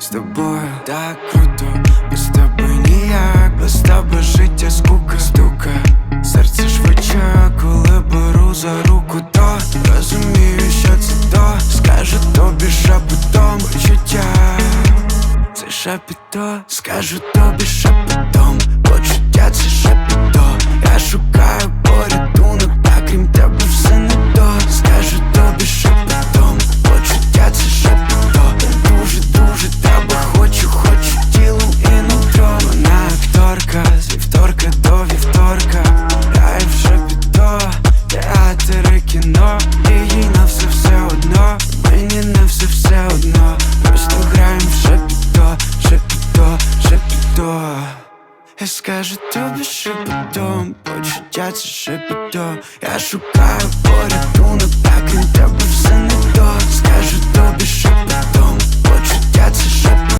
з тобою так круто, без тебе ніяк, без тебе життя скука стука, серце швидше, коли беру за руку, то. Розумію, що це то. Скажу тобі шепотом почуття. Це шепіто, скажу тобі шепотом Я скажу тобі шепотом Почуття це шепіто Я шукаю порятунок,